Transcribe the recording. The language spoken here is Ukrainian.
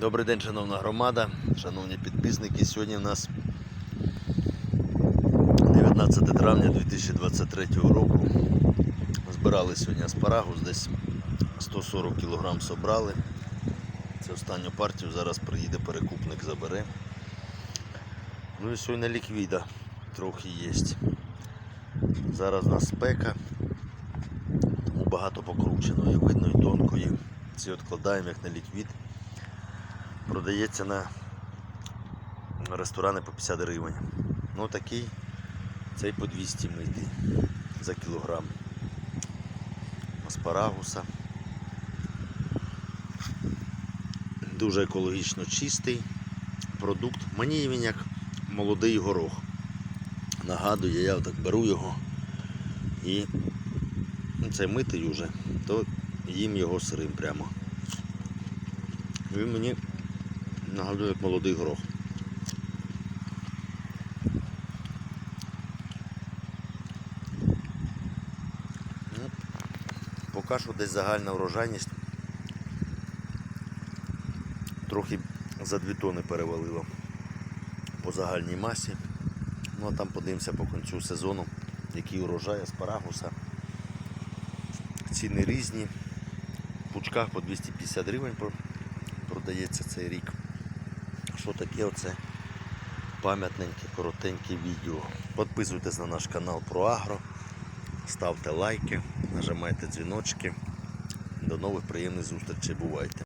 Добрий день, шановна громада, шановні підписники. Сьогодні в нас 19 травня 2023 року. Збирали сьогодні аспарагус, десь 140 кг собрали. Це останню партію, зараз приїде перекупник, забере. Ну і сьогодні ліквіда трохи є. Зараз у нас спека, тому багато покрученої, видно і тонкої. Ці відкладаємо як на ліквід. Продається на ресторани по 50 гривень. Ну такий, цей по 200 митий за кілограм. Аспарагуса. Дуже екологічно чистий продукт. Мені він як молодий горох. Нагадує, я так беру його і ну, це митий уже, то їм його сирим прямо. Він мені нагадує як молодий горох. Поки що десь загальна врожайність трохи за 2 тони перевалило по загальній масі. Ну а там подивимося по кінцю сезону, який урожай аспарагуса. Ціни різні. В пучках по 250 гривень продається цей рік. Що отаке оце пам'ятненьке, коротеньке відео. Підписуйтесь на наш канал про Агро, ставте лайки, нажимайте дзвіночки. До нових приємних зустрічей. Бувайте!